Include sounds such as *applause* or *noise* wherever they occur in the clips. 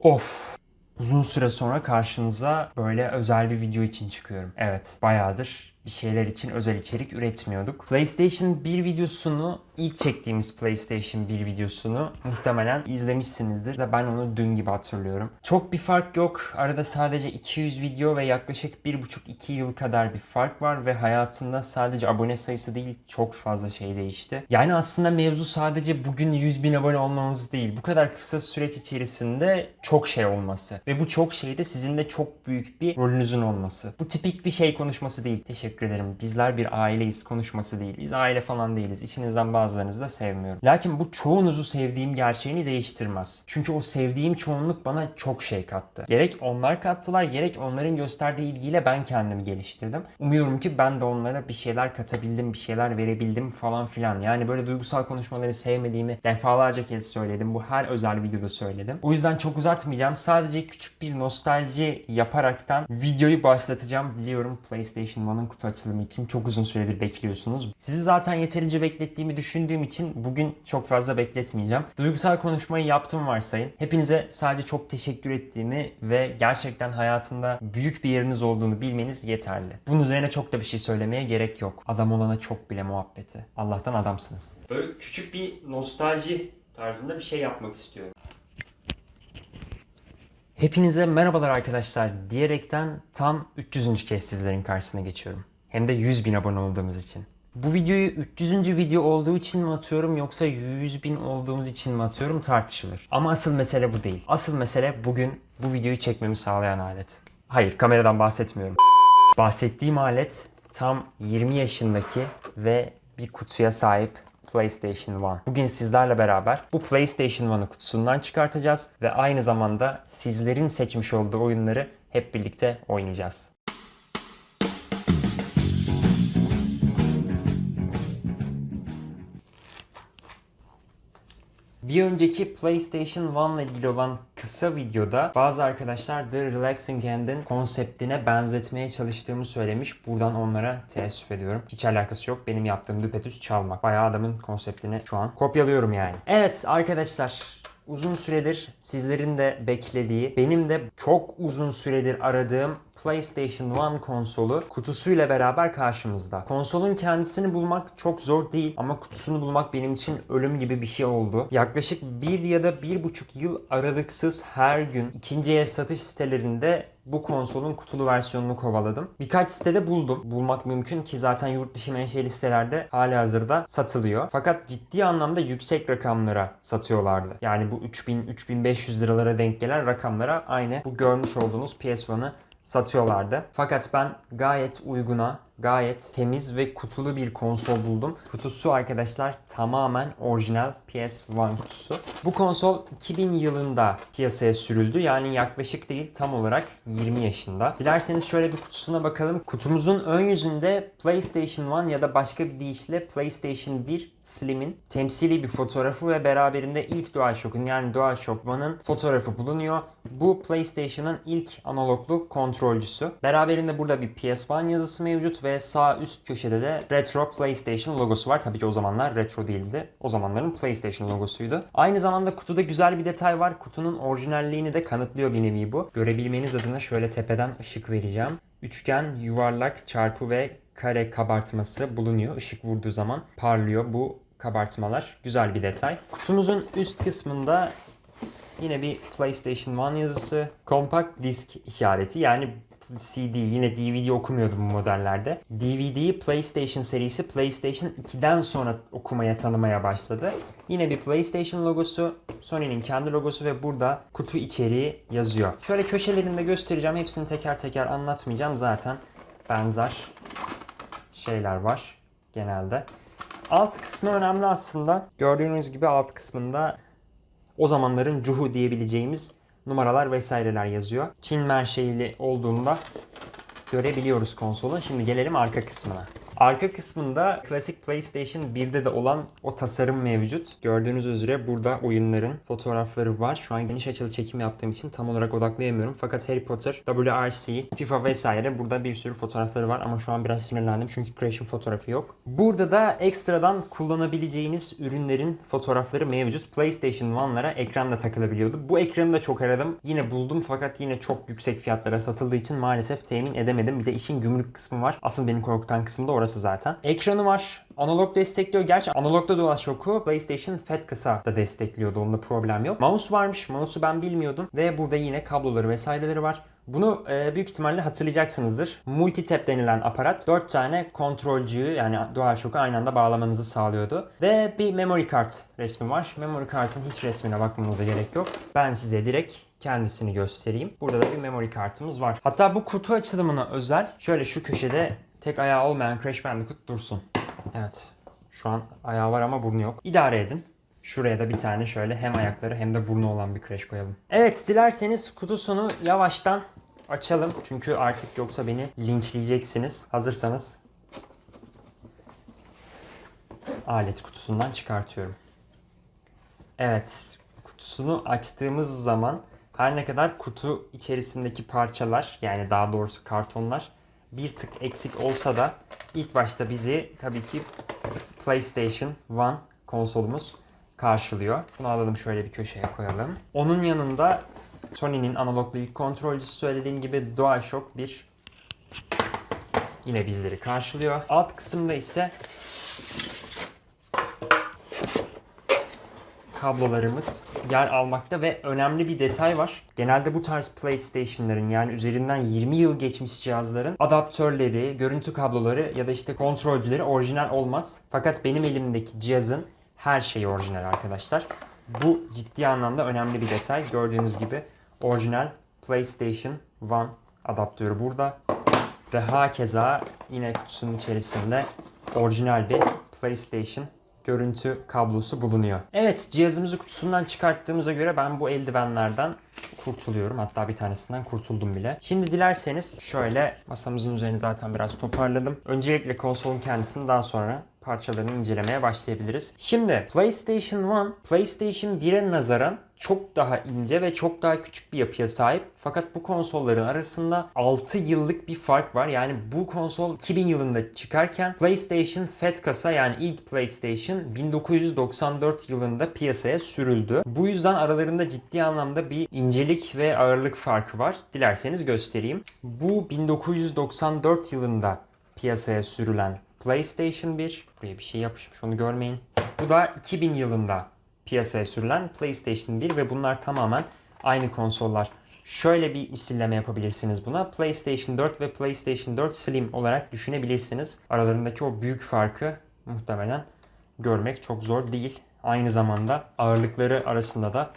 Of. Uzun süre sonra karşınıza böyle özel bir video için çıkıyorum. Evet, bayağıdır bir şeyler için özel içerik üretmiyorduk. PlayStation 1 videosunu, ilk çektiğimiz PlayStation 1 videosunu muhtemelen izlemişsinizdir de ben onu dün gibi hatırlıyorum. Çok bir fark yok. Arada sadece 200 video ve yaklaşık 1,5-2 yıl kadar bir fark var ve hayatımda sadece abone sayısı değil çok fazla şey değişti. Yani aslında mevzu sadece bugün 100 bin abone olmamız değil. Bu kadar kısa süreç içerisinde çok şey olması. Ve bu çok şeyde sizin de çok büyük bir rolünüzün olması. Bu tipik bir şey konuşması değil. Teşekkür ederim. Bizler bir aileyiz konuşması değil. Biz aile falan değiliz. İçinizden bazılarınızı da sevmiyorum. Lakin bu çoğunuzu sevdiğim gerçeğini değiştirmez. Çünkü o sevdiğim çoğunluk bana çok şey kattı. Gerek onlar kattılar gerek onların gösterdiği ilgiyle ben kendimi geliştirdim. Umuyorum ki ben de onlara bir şeyler katabildim, bir şeyler verebildim falan filan. Yani böyle duygusal konuşmaları sevmediğimi defalarca kez söyledim. Bu her özel videoda söyledim. O yüzden çok uzatmayacağım. Sadece küçük bir nostalji yaparaktan videoyu başlatacağım. Biliyorum PlayStation 1'ın kutu açılımı için çok uzun süredir bekliyorsunuz. Sizi zaten yeterince beklettiğimi düşündüğüm için bugün çok fazla bekletmeyeceğim. Duygusal konuşmayı yaptım varsayın. Hepinize sadece çok teşekkür ettiğimi ve gerçekten hayatımda büyük bir yeriniz olduğunu bilmeniz yeterli. Bunun üzerine çok da bir şey söylemeye gerek yok. Adam olana çok bile muhabbeti. Allah'tan adamsınız. Böyle küçük bir nostalji tarzında bir şey yapmak istiyorum. Hepinize merhabalar arkadaşlar diyerekten tam 300. kez sizlerin karşısına geçiyorum. Hem de 100 bin abone olduğumuz için. Bu videoyu 300. video olduğu için mi atıyorum yoksa 100 bin olduğumuz için mi atıyorum tartışılır. Ama asıl mesele bu değil. Asıl mesele bugün bu videoyu çekmemi sağlayan alet. Hayır kameradan bahsetmiyorum. Bahsettiğim alet tam 20 yaşındaki ve bir kutuya sahip PlayStation 1. Bugün sizlerle beraber bu PlayStation 1'ı kutusundan çıkartacağız ve aynı zamanda sizlerin seçmiş olduğu oyunları hep birlikte oynayacağız. Bir önceki PlayStation 1 ile ilgili olan kısa videoda bazı arkadaşlar The Relaxing Hand'in konseptine benzetmeye çalıştığımı söylemiş. Buradan onlara teessüf ediyorum. Hiç alakası yok. Benim yaptığım düpedüz çalmak. Bayağı adamın konseptini şu an kopyalıyorum yani. Evet arkadaşlar uzun süredir sizlerin de beklediği, benim de çok uzun süredir aradığım PlayStation 1 konsolu kutusuyla beraber karşımızda. Konsolun kendisini bulmak çok zor değil ama kutusunu bulmak benim için ölüm gibi bir şey oldu. Yaklaşık bir ya da bir buçuk yıl aralıksız her gün ikinci el satış sitelerinde bu konsolun kutulu versiyonunu kovaladım. Birkaç sitede buldum. Bulmak mümkün ki zaten yurt dışı menşeli sitelerde hali hazırda satılıyor. Fakat ciddi anlamda yüksek rakamlara satıyorlardı. Yani bu 3000-3500 liralara denk gelen rakamlara aynı bu görmüş olduğunuz PS1'ı satıyorlardı. Fakat ben gayet uyguna, gayet temiz ve kutulu bir konsol buldum. Kutusu arkadaşlar tamamen orijinal PS1 kutusu. Bu konsol 2000 yılında piyasaya sürüldü. Yani yaklaşık değil tam olarak 20 yaşında. Dilerseniz şöyle bir kutusuna bakalım. Kutumuzun ön yüzünde PlayStation 1 ya da başka bir deyişle PlayStation 1 Slim'in temsili bir fotoğrafı ve beraberinde ilk DualShock'un yani DualShock 1'ın fotoğrafı bulunuyor. Bu PlayStation'ın ilk analoglu kontrolcüsü. Beraberinde burada bir PS1 yazısı mevcut ve sağ üst köşede de Retro PlayStation logosu var. Tabii ki o zamanlar retro değildi. O zamanların PlayStation logosuydu. Aynı zamanda kutuda güzel bir detay var. Kutunun orijinalliğini de kanıtlıyor bir nevi bu. Görebilmeniz adına şöyle tepeden ışık vereceğim. Üçgen, yuvarlak, çarpı ve kare kabartması bulunuyor. Işık vurduğu zaman parlıyor bu kabartmalar. Güzel bir detay. Kutumuzun üst kısmında yine bir PlayStation 1 yazısı. Compact disk işareti yani CD yine DVD okumuyordu bu modellerde. DVD'yi PlayStation serisi PlayStation 2'den sonra okumaya tanımaya başladı. Yine bir PlayStation logosu, Sony'nin kendi logosu ve burada kutu içeriği yazıyor. Şöyle köşelerinde göstereceğim. Hepsini teker teker anlatmayacağım zaten. Benzer şeyler var genelde. Alt kısmı önemli aslında. Gördüğünüz gibi alt kısmında o zamanların cuhu diyebileceğimiz numaralar vesaireler yazıyor. Çin menşeili olduğunda görebiliyoruz konsolun. Şimdi gelelim arka kısmına. Arka kısmında klasik PlayStation 1'de de olan o tasarım mevcut. Gördüğünüz üzere burada oyunların fotoğrafları var. Şu an geniş açılı çekim yaptığım için tam olarak odaklayamıyorum. Fakat Harry Potter, WRC, FIFA vesaire burada bir sürü fotoğrafları var ama şu an biraz sinirlendim çünkü Crash'in fotoğrafı yok. Burada da ekstradan kullanabileceğiniz ürünlerin fotoğrafları mevcut. PlayStation 1'lara ekranla takılabiliyordu. Bu ekranı da çok aradım. Yine buldum fakat yine çok yüksek fiyatlara satıldığı için maalesef temin edemedim. Bir de işin gümrük kısmı var. Asıl beni korkutan kısmı da orası zaten. Ekranı var. Analog destekliyor. Gerçi analogda DualShock'u PlayStation Fat kısa da destekliyordu. Onda problem yok. Mouse varmış. Mouse'u ben bilmiyordum. Ve burada yine kabloları vesaireleri var. Bunu e, büyük ihtimalle hatırlayacaksınızdır. Multitap denilen aparat 4 tane kontrolcüyü yani DualShock'u aynı anda bağlamanızı sağlıyordu. Ve bir memory kart resmi var. Memory kartın hiç resmine bakmanıza gerek yok. Ben size direkt kendisini göstereyim. Burada da bir memory kartımız var. Hatta bu kutu açılımına özel şöyle şu köşede tek ayağı olmayan Crash Bandicoot dursun. Evet. Şu an ayağı var ama burnu yok. İdare edin. Şuraya da bir tane şöyle hem ayakları hem de burnu olan bir Crash koyalım. Evet dilerseniz kutusunu yavaştan açalım. Çünkü artık yoksa beni linçleyeceksiniz. Hazırsanız alet kutusundan çıkartıyorum. Evet, kutusunu açtığımız zaman her ne kadar kutu içerisindeki parçalar yani daha doğrusu kartonlar bir tık eksik olsa da ilk başta bizi tabii ki PlayStation 1 konsolumuz karşılıyor. Bunu alalım şöyle bir köşeye koyalım. Onun yanında Sony'nin analoglu ilk kontrolcüsü söylediğim gibi DualShock 1 yine bizleri karşılıyor. Alt kısımda ise kablolarımız yer almakta ve önemli bir detay var. Genelde bu tarz PlayStation'ların yani üzerinden 20 yıl geçmiş cihazların adaptörleri, görüntü kabloları ya da işte kontrolcüleri orijinal olmaz. Fakat benim elimdeki cihazın her şeyi orijinal arkadaşlar. Bu ciddi anlamda önemli bir detay. Gördüğünüz gibi orijinal PlayStation 1 adaptörü burada. Ve hakeza yine kutusunun içerisinde orijinal bir PlayStation görüntü kablosu bulunuyor. Evet cihazımızı kutusundan çıkarttığımıza göre ben bu eldivenlerden kurtuluyorum. Hatta bir tanesinden kurtuldum bile. Şimdi dilerseniz şöyle masamızın üzerini zaten biraz toparladım. Öncelikle konsolun kendisini daha sonra parçalarını incelemeye başlayabiliriz. Şimdi PlayStation 1, PlayStation 1'e nazaran çok daha ince ve çok daha küçük bir yapıya sahip. Fakat bu konsolların arasında 6 yıllık bir fark var. Yani bu konsol 2000 yılında çıkarken PlayStation Fat kasa yani ilk PlayStation 1994 yılında piyasaya sürüldü. Bu yüzden aralarında ciddi anlamda bir incelik ve ağırlık farkı var. Dilerseniz göstereyim. Bu 1994 yılında piyasaya sürülen PlayStation 1. Buraya bir şey yapışmış onu görmeyin. Bu da 2000 yılında piyasaya sürülen PlayStation 1 ve bunlar tamamen aynı konsollar. Şöyle bir misilleme yapabilirsiniz buna. PlayStation 4 ve PlayStation 4 Slim olarak düşünebilirsiniz. Aralarındaki o büyük farkı muhtemelen görmek çok zor değil. Aynı zamanda ağırlıkları arasında da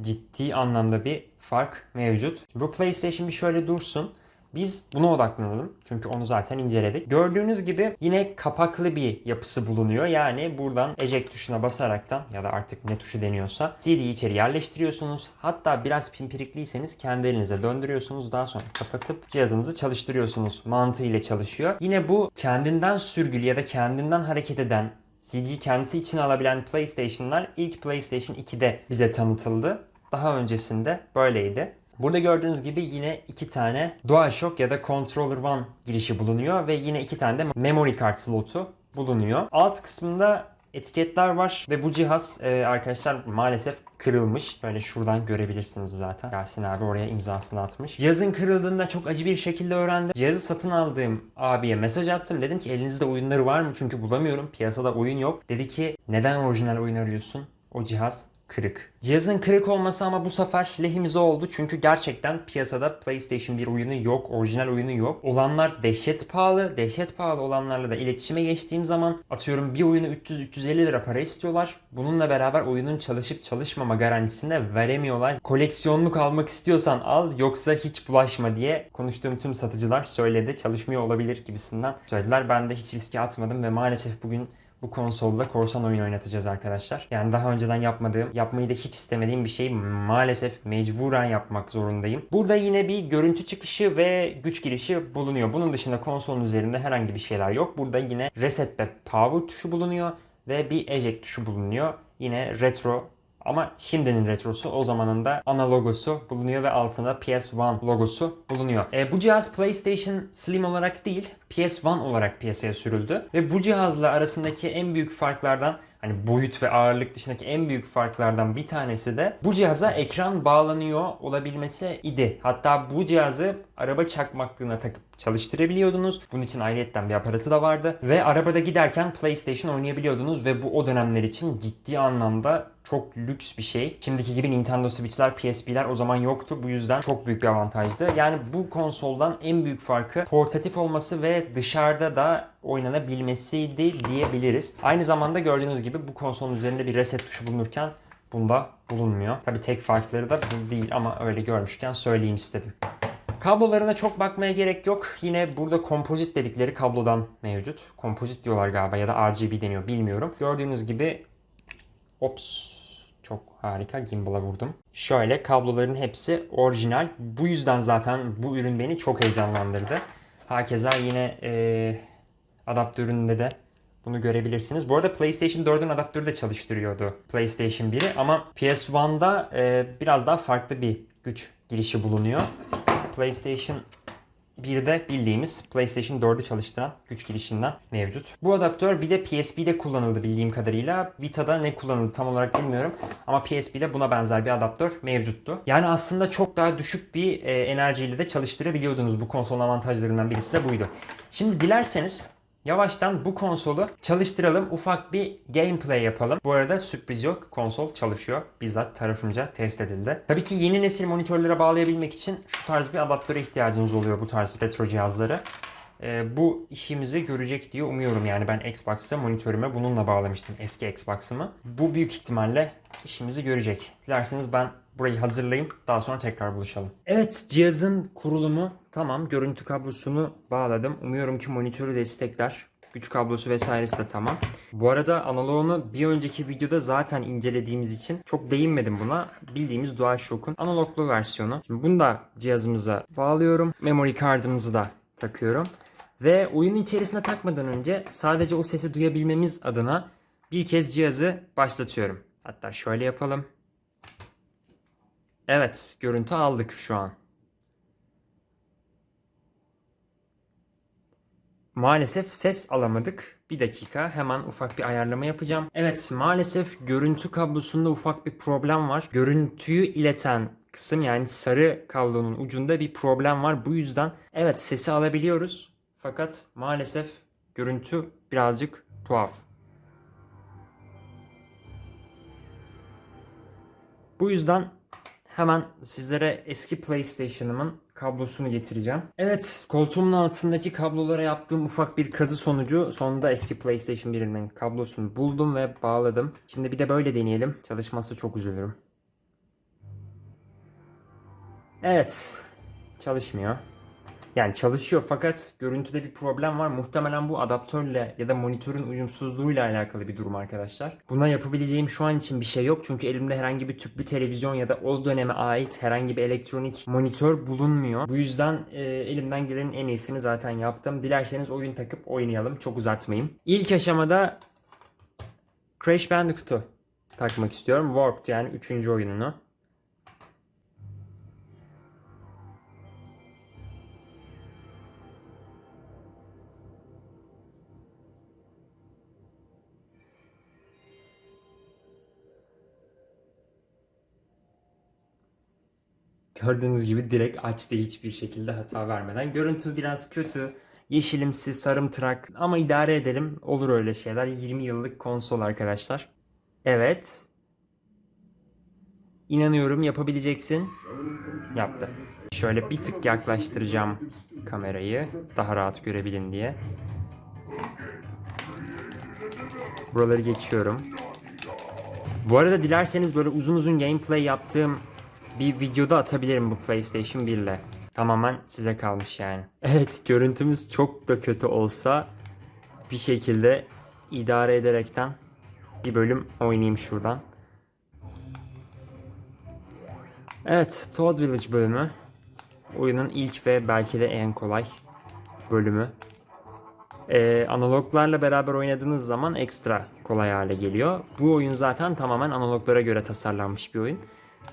ciddi anlamda bir fark mevcut. Bu PlayStation bir şöyle dursun. Biz buna odaklanalım. Çünkü onu zaten inceledik. Gördüğünüz gibi yine kapaklı bir yapısı bulunuyor. Yani buradan eject tuşuna basaraktan ya da artık ne tuşu deniyorsa CD'yi içeri yerleştiriyorsunuz. Hatta biraz pimpirikliyseniz kendi elinize döndürüyorsunuz. Daha sonra kapatıp cihazınızı çalıştırıyorsunuz. Mantığıyla çalışıyor. Yine bu kendinden sürgülü ya da kendinden hareket eden CD'yi kendisi için alabilen PlayStation'lar ilk PlayStation 2'de bize tanıtıldı. Daha öncesinde böyleydi. Burada gördüğünüz gibi yine iki tane DualShock ya da Controller One girişi bulunuyor ve yine iki tane de memory card slotu bulunuyor. Alt kısmında etiketler var ve bu cihaz e, arkadaşlar maalesef kırılmış. Böyle şuradan görebilirsiniz zaten. Yasin abi oraya imzasını atmış. Cihazın kırıldığını da çok acı bir şekilde öğrendim. Cihazı satın aldığım abiye mesaj attım. Dedim ki elinizde oyunları var mı? Çünkü bulamıyorum. Piyasada oyun yok. Dedi ki neden orijinal oyun arıyorsun? O cihaz kırık. Cihazın kırık olması ama bu sefer lehimize oldu. Çünkü gerçekten piyasada PlayStation 1 oyunu yok, orijinal oyunu yok. Olanlar dehşet pahalı. Dehşet pahalı olanlarla da iletişime geçtiğim zaman atıyorum bir oyunu 300-350 lira para istiyorlar. Bununla beraber oyunun çalışıp çalışmama garantisini de veremiyorlar. Koleksiyonluk almak istiyorsan al yoksa hiç bulaşma diye konuştuğum tüm satıcılar söyledi. Çalışmıyor olabilir gibisinden söylediler. Ben de hiç riske atmadım ve maalesef bugün bu konsolda korsan oyun oynatacağız arkadaşlar. Yani daha önceden yapmadığım, yapmayı da hiç istemediğim bir şeyi maalesef mecburen yapmak zorundayım. Burada yine bir görüntü çıkışı ve güç girişi bulunuyor. Bunun dışında konsolun üzerinde herhangi bir şeyler yok. Burada yine reset ve power tuşu bulunuyor ve bir eject tuşu bulunuyor. Yine retro ama şimdinin retrosu o zamanın da ana logosu bulunuyor ve altında PS1 logosu bulunuyor. E, bu cihaz PlayStation Slim olarak değil PS1 olarak piyasaya sürüldü. Ve bu cihazla arasındaki en büyük farklardan hani boyut ve ağırlık dışındaki en büyük farklardan bir tanesi de bu cihaza ekran bağlanıyor olabilmesi idi. Hatta bu cihazı araba çakmaklığına takıp çalıştırabiliyordunuz. Bunun için ayrıyetten bir aparatı da vardı. Ve arabada giderken PlayStation oynayabiliyordunuz ve bu o dönemler için ciddi anlamda çok lüks bir şey. Şimdiki gibi Nintendo Switch'ler, PSP'ler o zaman yoktu. Bu yüzden çok büyük bir avantajdı. Yani bu konsoldan en büyük farkı portatif olması ve dışarıda da oynanabilmesiydi diyebiliriz. Aynı zamanda gördüğünüz gibi bu konsolun üzerinde bir reset tuşu bulunurken bunda bulunmuyor. Tabi tek farkları da bu değil ama öyle görmüşken söyleyeyim istedim. Kablolarına çok bakmaya gerek yok. Yine burada kompozit dedikleri kablodan mevcut. Kompozit diyorlar galiba ya da RGB deniyor bilmiyorum. Gördüğünüz gibi ops çok harika gimbal'a vurdum. Şöyle kabloların hepsi orijinal. Bu yüzden zaten bu ürün beni çok heyecanlandırdı. Hakeza yine e, adaptöründe de bunu görebilirsiniz. Bu arada PlayStation 4'ün adaptörü de çalıştırıyordu PlayStation 1'i ama PS1'da e, biraz daha farklı bir güç girişi bulunuyor. PlayStation 1'de bildiğimiz PlayStation 4'ü çalıştıran güç girişinden mevcut. Bu adaptör bir de PSP'de kullanıldı bildiğim kadarıyla. Vita'da ne kullanıldı tam olarak bilmiyorum. Ama PSP'de buna benzer bir adaptör mevcuttu. Yani aslında çok daha düşük bir e, enerjiyle de çalıştırabiliyordunuz. Bu konsolun avantajlarından birisi de buydu. Şimdi dilerseniz Yavaştan bu konsolu çalıştıralım. Ufak bir gameplay yapalım. Bu arada sürpriz yok. Konsol çalışıyor. Bizzat tarafımca test edildi. Tabii ki yeni nesil monitörlere bağlayabilmek için şu tarz bir adaptöre ihtiyacınız oluyor bu tarz retro cihazları. Ee, bu işimizi görecek diye umuyorum. Yani ben Xbox'a monitörüme bununla bağlamıştım eski Xbox'ımı. Bu büyük ihtimalle işimizi görecek. Dilerseniz ben burayı hazırlayayım. Daha sonra tekrar buluşalım. Evet cihazın kurulumu tamam. Görüntü kablosunu bağladım. Umuyorum ki monitörü destekler. Güç kablosu vesairesi de tamam. Bu arada analoğunu bir önceki videoda zaten incelediğimiz için çok değinmedim buna. Bildiğimiz DualShock'un analoglu versiyonu. Şimdi bunu da cihazımıza bağlıyorum. Memory card'ımızı da takıyorum. Ve oyunun içerisine takmadan önce sadece o sesi duyabilmemiz adına bir kez cihazı başlatıyorum. Hatta şöyle yapalım. Evet, görüntü aldık şu an. Maalesef ses alamadık. Bir dakika hemen ufak bir ayarlama yapacağım. Evet maalesef görüntü kablosunda ufak bir problem var. Görüntüyü ileten kısım yani sarı kablonun ucunda bir problem var. Bu yüzden evet sesi alabiliyoruz. Fakat maalesef görüntü birazcık tuhaf. Bu yüzden hemen sizlere eski PlayStation'ımın kablosunu getireceğim. Evet, koltuğumun altındaki kablolara yaptığım ufak bir kazı sonucu sonunda eski PlayStation 1'in kablosunu buldum ve bağladım. Şimdi bir de böyle deneyelim. Çalışması çok üzülürüm. Evet, çalışmıyor. Yani çalışıyor fakat görüntüde bir problem var. Muhtemelen bu adaptörle ya da monitörün uyumsuzluğuyla alakalı bir durum arkadaşlar. Buna yapabileceğim şu an için bir şey yok. Çünkü elimde herhangi bir tüplü televizyon ya da o döneme ait herhangi bir elektronik monitör bulunmuyor. Bu yüzden e, elimden gelenin en iyisini zaten yaptım. Dilerseniz oyun takıp oynayalım. Çok uzatmayayım. İlk aşamada Crash Bandicoot'u takmak istiyorum. Warped yani 3. oyununu. Gördüğünüz gibi direkt açtı hiçbir şekilde hata vermeden. Görüntü biraz kötü. Yeşilimsi, sarımtırak ama idare edelim. Olur öyle şeyler. 20 yıllık konsol arkadaşlar. Evet. İnanıyorum yapabileceksin. Yaptı. Şöyle bir tık yaklaştıracağım kamerayı. Daha rahat görebilin diye. Buraları geçiyorum. Bu arada dilerseniz böyle uzun uzun gameplay yaptığım bir videoda atabilirim bu PlayStation 1 ile. Tamamen size kalmış yani. *laughs* Evet görüntümüz çok da kötü olsa bir şekilde idare ederekten bir bölüm oynayayım şuradan. Evet, Toad Village bölümü. Oyunun ilk ve belki de en kolay bölümü. Ee, analoglarla beraber oynadığınız zaman ekstra kolay hale geliyor. Bu oyun zaten tamamen analoglara göre tasarlanmış bir oyun.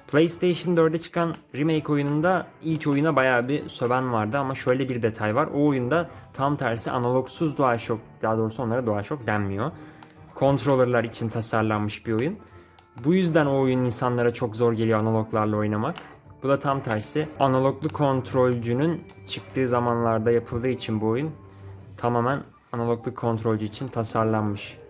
PlayStation 4'e çıkan remake oyununda ilk oyuna bayağı bir söven vardı ama şöyle bir detay var. O oyunda tam tersi analogsuz DualShock, daha doğrusu onlara DualShock denmiyor. Controller'lar için tasarlanmış bir oyun. Bu yüzden o oyun insanlara çok zor geliyor analoglarla oynamak. Bu da tam tersi. Analoglu kontrolcünün çıktığı zamanlarda yapıldığı için bu oyun tamamen analoglu kontrolcü için tasarlanmış.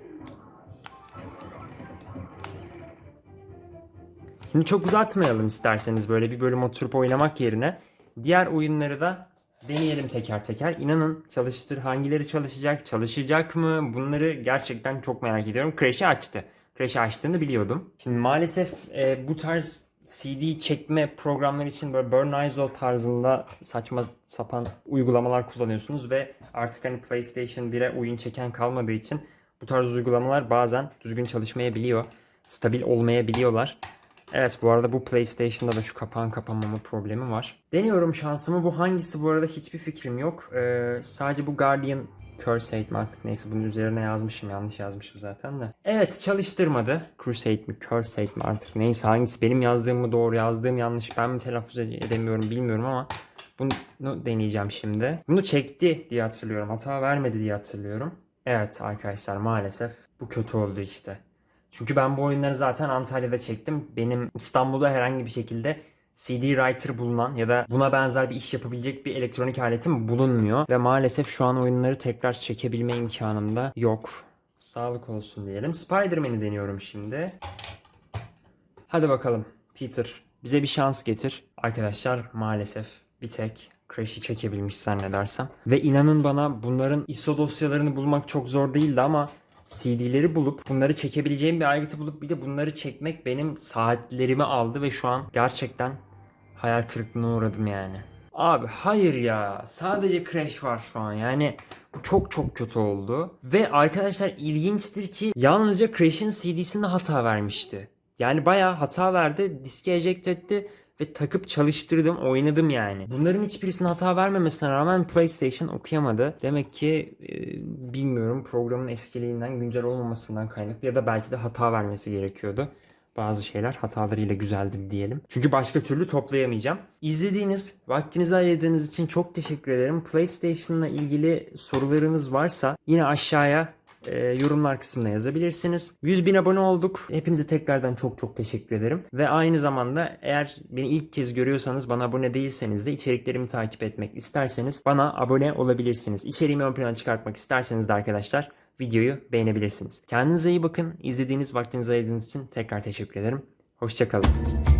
Şimdi çok uzatmayalım isterseniz böyle bir bölüm oturup oynamak yerine diğer oyunları da deneyelim teker teker. İnanın çalıştır hangileri çalışacak, çalışacak mı? Bunları gerçekten çok merak ediyorum. Crash'i açtı. Crash'i açtığını biliyordum. Şimdi maalesef e, bu tarz CD çekme programları için böyle Burn ISO tarzında saçma sapan uygulamalar kullanıyorsunuz ve artık hani PlayStation 1'e oyun çeken kalmadığı için bu tarz uygulamalar bazen düzgün çalışmayabiliyor. Stabil olmayabiliyorlar. Evet bu arada bu PlayStation'da da şu kapağın kapanmama problemi var. Deniyorum şansımı. Bu hangisi bu arada hiçbir fikrim yok. Ee, sadece bu Guardian Crusade mi artık neyse bunun üzerine yazmışım yanlış yazmışım zaten de. Evet çalıştırmadı. Crusade mi Crusade mi artık neyse hangisi benim yazdığım mı doğru yazdığım yanlış ben mi telaffuz ede- edemiyorum bilmiyorum ama bunu deneyeceğim şimdi. Bunu çekti diye hatırlıyorum. Hata vermedi diye hatırlıyorum. Evet arkadaşlar maalesef bu kötü oldu işte. Çünkü ben bu oyunları zaten Antalya'da çektim. Benim İstanbul'da herhangi bir şekilde CD writer bulunan ya da buna benzer bir iş yapabilecek bir elektronik aletim bulunmuyor. Ve maalesef şu an oyunları tekrar çekebilme imkanım da yok. Sağlık olsun diyelim. Spider-Man'i deniyorum şimdi. Hadi bakalım Peter bize bir şans getir. Arkadaşlar maalesef bir tek Crash'i çekebilmiş zannedersem. Ve inanın bana bunların ISO dosyalarını bulmak çok zor değildi ama CD'leri bulup bunları çekebileceğim bir aygıtı bulup bir de bunları çekmek benim saatlerimi aldı ve şu an gerçekten hayal kırıklığına uğradım yani. Abi hayır ya sadece Crash var şu an yani çok çok kötü oldu. Ve arkadaşlar ilginçtir ki yalnızca Crash'in CD'sinde hata vermişti. Yani bayağı hata verdi, diski eject etti ve takıp çalıştırdım, oynadım yani. Bunların hiçbirisine hata vermemesine rağmen PlayStation okuyamadı. Demek ki e, bilmiyorum programın eskiliğinden, güncel olmamasından kaynaklı ya da belki de hata vermesi gerekiyordu. Bazı şeyler hatalarıyla güzeldir diyelim. Çünkü başka türlü toplayamayacağım. İzlediğiniz, vaktinizi ayırdığınız için çok teşekkür ederim. PlayStation'la ilgili sorularınız varsa yine aşağıya e, yorumlar kısmına yazabilirsiniz. 100 bin abone olduk. Hepinize tekrardan çok çok teşekkür ederim. Ve aynı zamanda eğer beni ilk kez görüyorsanız bana abone değilseniz de içeriklerimi takip etmek isterseniz bana abone olabilirsiniz. İçeriğimi ön plana çıkartmak isterseniz de arkadaşlar videoyu beğenebilirsiniz. Kendinize iyi bakın. İzlediğiniz vaktinizi ayırdığınız için tekrar teşekkür ederim. Hoşçakalın.